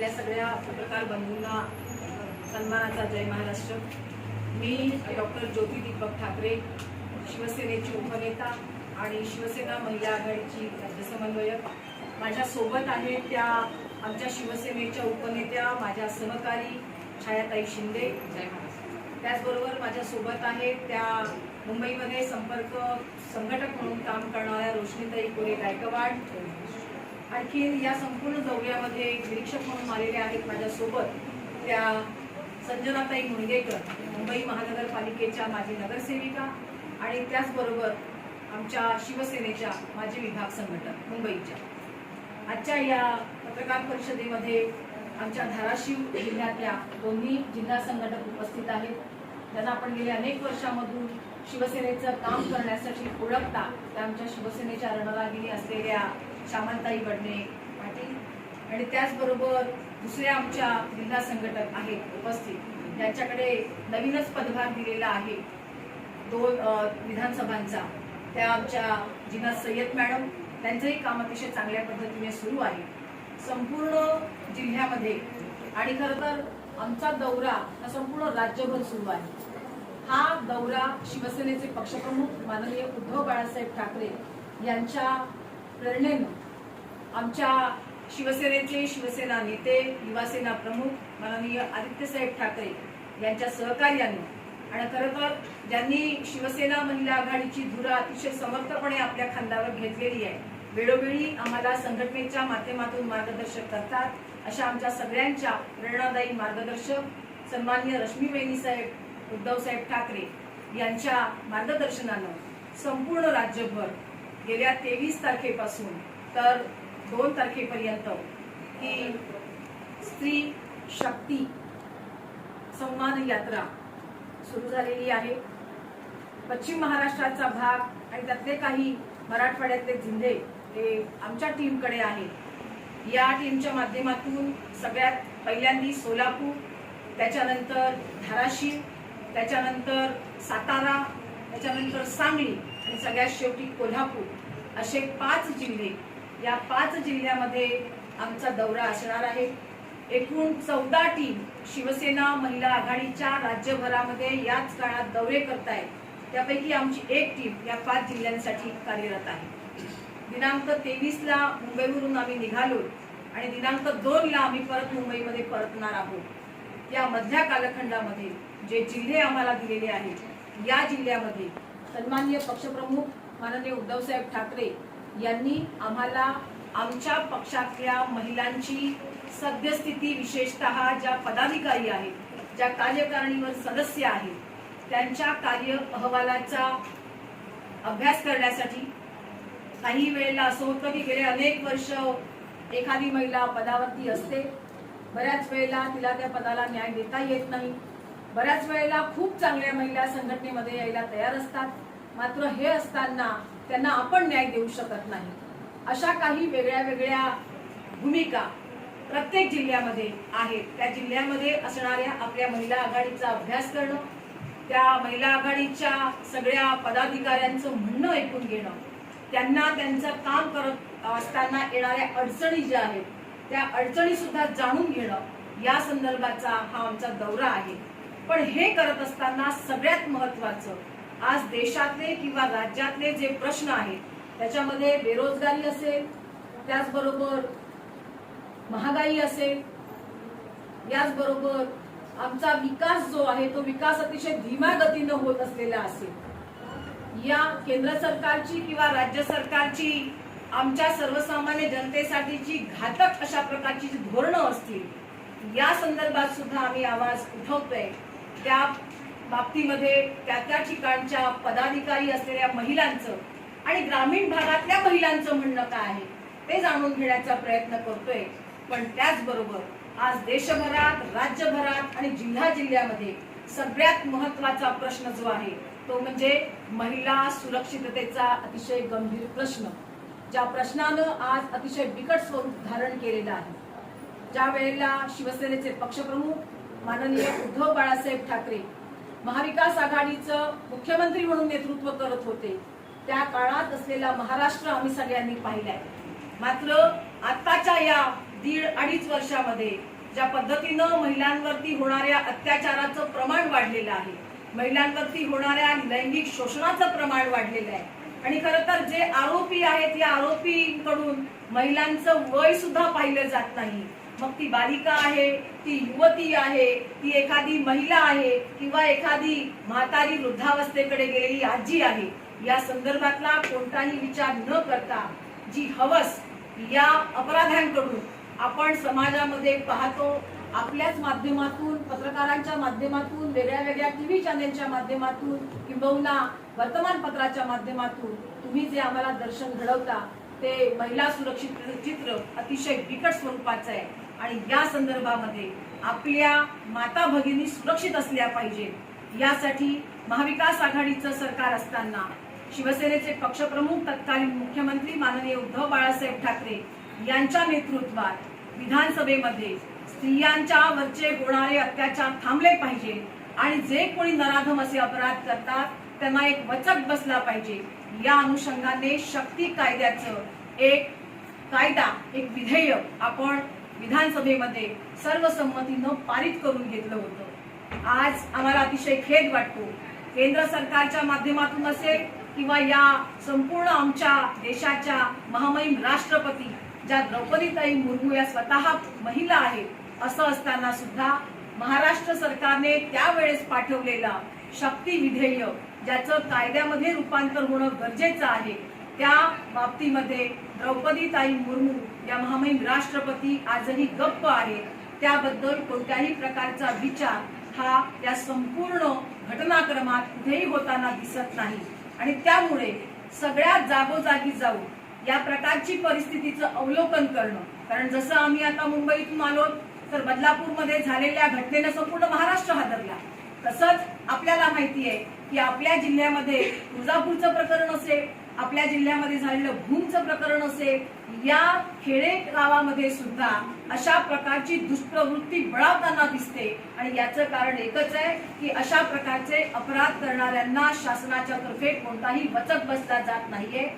आपल्या सगळ्या पत्रकार बंधूंना सन्मानाचा जय महाराष्ट्र. मी डॉक्टर ज्योती दीपक ठाकरे शिवसेनेची उपनेता आणि शिवसेना महिला आघाडीची राज्य समन्वयक. माझ्या सोबत आहे त्या आमच्या शिवसेनेच्या उपनेत्या माझ्या सहकारी छायाताई शिंदे. जय महाराष्ट्र. त्याचबरोबर माझ्या सोबत आहे त्या मुंबईमध्ये संपर्क संघटक म्हणून काम करणाऱ्या रोशनीताई कोरे गायकवाड. आणखी या संपूर्ण दौऱ्यामध्ये निरीक्षक म्हणून आलेले आहेत माझ्यासोबत. त्या संजनाताई मुणगेकर मुंबई महानगरपालिकेच्या माजी नगरसेविका आणि त्याचबरोबर आमच्या शिवसेनेच्या माजी विभाग संघटक मुंबईच्या. आजच्या या पत्रकार परिषदेमध्ये आमच्या धाराशिव जिल्ह्यातल्या दोन्ही जिल्हा संघटक उपस्थित आहेत. त्यांना आपण गेल्या अनेक वर्षामधून शिवसेनेचं काम करण्यासाठी ओळखता त्या आमच्या शिवसेनेच्या रणरागिणी असलेल्या श्यामंताई बडणे पाटील. आणि त्याचबरोबर दुसऱ्या आमच्या जिल्हा संघटक आहेत उपस्थित. त्यांच्याकडे नवीनच पदभार दिलेला आहे. दोन विधानसभांचा. त्या आमच्या जिना सय्यद मॅडम त्यांचंही काम अतिशय चांगल्या पद्धतीने सुरू आहे. संपूर्ण जिल्ह्यामध्ये आणि खरं तर आमचा दौरा हा संपूर्ण राज्यभर सुरू आहे. हा दौरा शिवसेनेचे पक्षप्रमुख माननीय उद्धव बाळासाहेब ठाकरे यांच्या प्रेरणेनं आमच्या शिवसेनेचे शिवसेना नेते युवासेना प्रमुख माननीय आदित्यसाहेब ठाकरे यांच्या सहकार्यानं आणि खरं तर ज्यांनी शिवसेना महिला आघाडीची धुरा अतिशय समर्थपणे आपल्या खांद्यावर घेतलेली आहे वेळोवेळी आम्हाला संघटनेच्या माध्यमातून मार्गदर्शक करतात. अशा आमच्या सगळ्यांच्या प्रेरणादायी मार्गदर्शक सन्मान्य रश्मी वहिनी साहेब उद्धवसाहेब ठाकरे यांच्या मार्गदर्शनानं संपूर्ण राज्यभर गेल्या तेवीस तारखेपासून तर दोन तारखेपर्यंत ही स्त्री शक्ती सन्मान यात्रा सुरू झालेली आहे. पश्चिम महाराष्ट्राचा भाग आणि त्यातले काही मराठवाड्यातले जिल्हे हे आमच्या टीमकडे आहेत. या टीमच्या माध्यमातून सगळ्यात पहिल्यांदी सोलापूर त्याच्यानंतर धाराशिव त्याच्यानंतर सातारा त्याच्यानंतर सांगली आणि सगळ्यात शेवटी कोल्हापूर असे पाच जिल्हे या पाच जिल्ह्यामध्ये आमचा दौरा असणार आहे. एकूण चौदा टीम शिवसेना महिला आघाडीच्या राज्यभरामध्ये याच काळात दौरे करतायत. त्यापैकी आमची एक टीम या पाच जिल्ह्यांसाठी कार्यरत आहे. दिनांक तेवीसला मुंबईवरून आम्ही निघालो आणि दिनांक दोनला आम्ही परत मुंबईमध्ये परतणार आहोत. या मधल्या कालखंडामध्ये जे जिल्हे आम्हाला दिलेले आहेत या जिल्ह्यामध्ये सन्माननीय पक्षप्रमुख माननीय उद्धवसाहेब ठाकरे यांनी आम्हाला आमच्या पक्षातल्या महिलांची सद्यस्थिती विशेषतः ज्या पदाधिकारी आहेत ज्या कार्यकारिणीवर सदस्य आहेत त्यांच्या कार्य अहवालाचा अभ्यास करण्यासाठी काही वेळेला असं होतं की गेले अनेक वर्ष एखादी महिला पदावरती असते. बऱ्याच वेळेला तिला त्या पदाला न्याय देता येत नाही. बऱ्याच वेळेला खूप चांगल्या महिला संघटनेमध्ये यायला तयार असतात. मात्र हे असताना त्यांना आपण न्याय देऊ शकत नाही. अशा काही वेगळ्या वेगळ्या भूमिका प्रत्येक जिल्ह्यामध्ये आहेत. त्या जिल्ह्यामध्ये असणाऱ्या आपल्या महिला आघाडीचा अभ्यास करणं त्या महिला आघाडीच्या सगळ्या पदाधिकाऱ्यांचं म्हणणं ऐकून घेणं त्यांना त्यांचं काम करत असताना येणाऱ्या अडचणी ज्या आहेत त्या अडचणी सुद्धा जाणून घेणं या संदर्भाचा हा आमचा दौरा आहे. पण हे करत असताना सगळ्यात महत्वाचं आज देशातले किंवा राज्यातले जे प्रश्न आहेत त्याच्यामध्ये बेरोजगारी असेल त्याचबरोबर महागाई असेल याचबरोबर आमचा विकास जो आहे तो विकास अतिशय धीमा गतीनं होत असलेला असेल. या केंद्र सरकारची किंवा राज्य सरकारची आमच्या सर्वसामान्य जनतेसाठीची घातक अशा प्रकारची जी धोरणं असतील या संदर्भात सुद्धा आम्ही आवाज उठवतोय. त्या बाबतीमध्ये त्या त्या ठिकाणच्या पदाधिकारी असलेल्या महिलांचं आणि ग्रामीण भागातल्या महिलांचं म्हणणं काय आहे ते जाणून घेण्याचा प्रयत्न करतोय. पण त्याचबरोबर आज देशभरात राज्यभरात आणि जिल्हा जिल्ह्यामध्ये सगळ्यात महत्त्वाचा प्रश्न जो आहे तो म्हणजे महिला सुरक्षिततेचा अतिशय गंभीर प्रश्न. ज्या प्रश्नानं आज अतिशय बिकट स्वरूप धारण केलेलं आहे. ज्या वेळेला शिवसेनेचे पक्षप्रमुख माननीय उद्धव बाळासाहेब ठाकरे महाविकास आघाडीचं मुख्यमंत्री म्हणून नेतृत्व करत होते. त्या काळात असलेला महाराष्ट्र आम्ही सगळ्यांनी पाहिलाय. मात्र आताच्या या दीड अडीच वर्षामध्ये ज्या पद्धतीनं महिलांवरती होणाऱ्या अत्याचाराचं प्रमाण वाढलेलं आहे महिलांवरती होणाऱ्या लैंगिक शोषणाचं प्रमाण वाढलेलं आहे. आणि खरं तर जे आरोपी आहेत या आरोपींकडून महिलांचं वय सुद्धा पाहिलं जात नाही. मग ती बालिका आहे ती युवती आहे ती एखादी महिला आहे किंवा एखादी म्हातारी वृद्धावस्थेकडे गेलेली आजी आहे. या संदर्भातला कोणताही विचार न करता जी हवस या अपराध्यांकडून आपण समाजामध्ये पाहतो आपल्याच माध्यमातून पत्रकारांच्या माध्यमातून वेगळ्या वेगळ्या टीव्ही चॅनेलच्या माध्यमातून किंबहुना वर्तमानपत्राच्या माध्यमातून तुम्ही जे आम्हाला दर्शन घडवता ते महिला सुरक्षित चित्र अतिशय बिकट स्वरूपाचं आहे. आणि या संदर्भामध्ये आपल्या माता भगिनी सुरक्षित असल्या पाहिजेत यासाठी महाविकास आघाडीचं सरकार असताना शिवसेनेचे पक्षप्रमुख तत्कालीन मुख्यमंत्री माननीय उद्धव बाळासाहेब ठाकरे यांच्या नेतृत्वात विधानसभेमध्ये स्त्रियांच्या वरचे होणारे अत्याचार थांबले पाहिजे आणि जे कोणी नराधम असे अपराध करतात त्यांना एक वचक बसला पाहिजे. या अनुषंगाने शक्ती कायद्याचं एक कायदा एक विधेयक आपण विधानसभेमध्ये सर्वसंमतीनं पारित करून घेतलं होतं. आज आम्हाला अतिशय खेद वाटतो. केंद्र सरकारच्या माध्यमातून असेल किंवा या संपूर्ण आमच्या देशाच्या महामहिम राष्ट्रपती ज्या द्रौपदीताई मुर्मू या स्वतः महिला आहेत असं असताना सुद्धा महाराष्ट्र सरकारने त्यावेळेस पाठवलेला शक्ती विधेयक ज्याचं कायद्यामध्ये रूपांतर होणं गरजेचं आहे त्या बाबतीमध्ये द्रौपदीताई मुर्मू या महामहिम राष्ट्रपती आजही गप्प आहेत त्याबद्दल कोणत्याही प्रकारचा विचार हा या संपूर्ण घटनाक्रमात कुठेही होताना दिसत नाही. आणि त्यामुळे सगळ्या जागोजागी जाऊन या प्रकारची परिस्थितीचं अवलोकन करणं. कारण जसं आम्ही आता मुंबईतून आलो तर बदलापूरमध्ये झालेल्या घटनेनं संपूर्ण महाराष्ट्र हादरला. तसंच आपल्याला माहिती आहे की आपल्या जिल्ह्यामध्ये तुळजापूरचं प्रकरण असेल आपल्या जिल्ह्यामध्ये झालेलं भूमचं प्रकरण असेल या खेडे गावामध्ये सुद्धा अशा प्रकारची दुष्प्रवृत्ती बळावताना दिसते. आणि याचं कारण एकच आहे की अशा प्रकारचे अपराध करणाऱ्यांना शासनाच्या तर्फे कोणताही वचक बसला जात नाहीये.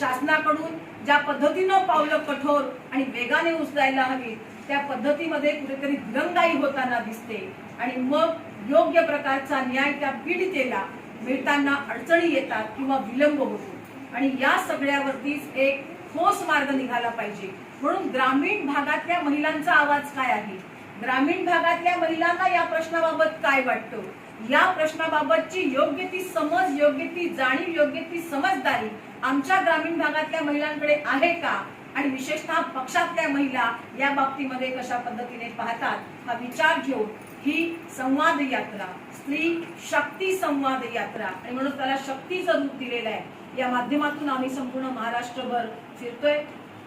शासनाकडून ज्या पद्धतीनं पावलं कठोर आणि वेगाने उचलायला हवी त्या पद्धतीमध्ये कुठेतरी दिरंगाई होताना दिसते. आणि मग योग्य प्रकारचा न्याय त्या पीडितेला मिळताना अडचणी येतात किंवा विलंब होतो. आणि या सगळ्यावरतीच एक ठोस मार्ग निघाला पाहिजे. म्हणून ग्रामीण भागातल्या महिलांचा आवाज काय आहे? ग्रामीण भागातल्या महिलांना या प्रश्नाबाबत काय वाटतं? या प्रश्नाबाबतची योग्य ती समज योग्य ती जाणीव योग्य ती समजदारी आमच्या ग्रामीण भागातल्या महिलांकडे आहे का? आणि विशेषतः पक्षातल्या महिला या बाबतीमध्ये कशा पद्धतीने पाहतात? हा विचार घेऊन ही संवाद यात्रा स्त्री शक्ती संवाद यात्रा. आणि म्हणून त्याला शक्तीचं रूप दिलेलं आहे या माध्यमातून आम्ही संपूर्ण महाराष्ट्रभर फिरतोय.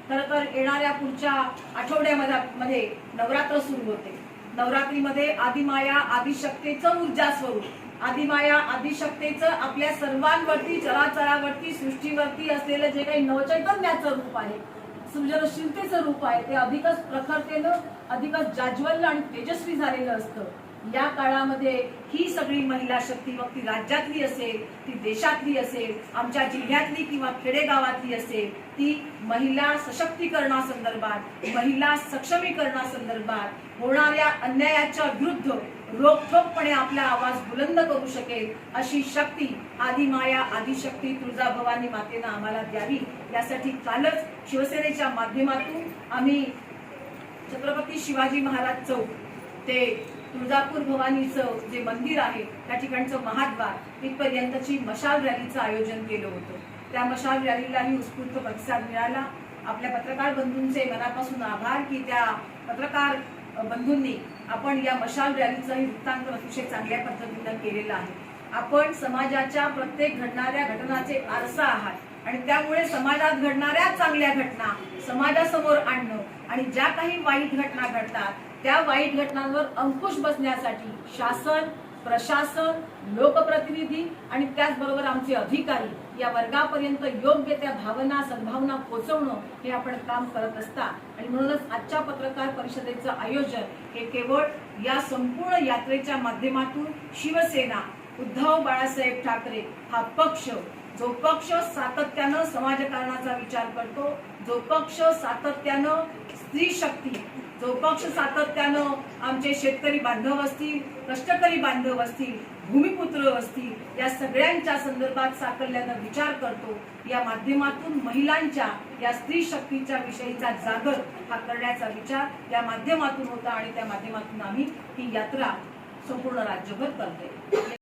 खर तर येणाऱ्या पुढच्या आठवड्यामध्ये मध्ये नवरात्र सुरू होते. नवरात्रीमध्ये आदिमाया आदिशक्तेचं ऊर्जा स्वरूप. आदिमाया आदिशक्तेचं आपल्या सर्वांवरती चराचरावरती सृष्टीवरती असलेलं जे काही नवचैतन्याचं रूप आहे सृजनशीलतेचं रूप आहे ते अधिकच प्रखरतेनं अधिकच जाज्वल्य आणि तेजस्वी झालेलं असतं. या काळामध्ये ही सगळी महिला शक्ती मग ती राज्यातली असेल ती देशातली असेल आमच्या जिल्ह्यातली किंवा खेडेगावातली असेल ती महिला सशक्तीकरणासंदर्भात महिला सक्षमीकरणासंदर्भात होणाऱ्या अन्यायाच्या विरुद्ध रोखठोकपणे आपला आवाज बुलंद करू शकेल अशी शक्ती आदिमाया आदिशक्ती तुळजाभवानी मातेनं आम्हाला द्यावी. यासाठी कालच शिवसेनेच्या माध्यमातून आम्ही छत्रपती शिवाजी महाराज चौक ते तुळजापूर भवानीचं जे मंदिर आहे त्या ठिकाणचं महाद्वार इथपर्यंतची मशाल रॅलीचं आयोजन केलं होतं. त्या मशाल रॅलीलाही उत्स्फूर्त प्रतिसाद मिळाला. आपल्या पत्रकार बंधूंचे मनापासून आभार की त्या पत्रकार बंधूंनी आपण या मशाल रॅलीचाही वृत्तांत अतिशय चांगल्या पद्धतीनं केलेलं आहे. आपण समाजाच्या प्रत्येक घडणाऱ्या घटनाचे आरसा आहात आणि त्यामुळे समाजात घडणाऱ्या चांगल्या घटना समाजासमोर आणणं आणि ज्या काही वाईट घटना घडतात त्या वाईट घटनांवर अंकुश बसण्यासाठी शासन प्रशासन लोकप्रतिनिधी आणि त्याचबरोबर आमचे अधिकारी या वर्गापर्यंत योग्य त्या भावना सद्भावना पोहोचवणं हे आपण काम करत असता. आणि म्हणूनच आजच्या पत्रकार परिषदेचं आयोजन हे केवळ या संपूर्ण यात्रेच्या माध्यमातून शिवसेना उद्धव बाळासाहेब ठाकरे हा पक्ष जो पक्ष सातत्यानं समाजकारणाचा विचार करतो जो पक्ष सातत्यानं स्त्री शक्ती जो पक्ष सातत्यानं आमचे शेतकरी बांधव असतील कष्टकरी बांधव असतील भूमिपुत्र असतील या सगळ्यांच्या संदर्भात साकल्यानं विचार करतो. या माध्यमातून महिलांच्या या स्त्री शक्तीच्या विषयीचा जागर हा करण्याचा विचार या माध्यमातून होता आणि त्या माध्यमातून आम्ही ही यात्रा संपूर्ण राज्यभर करते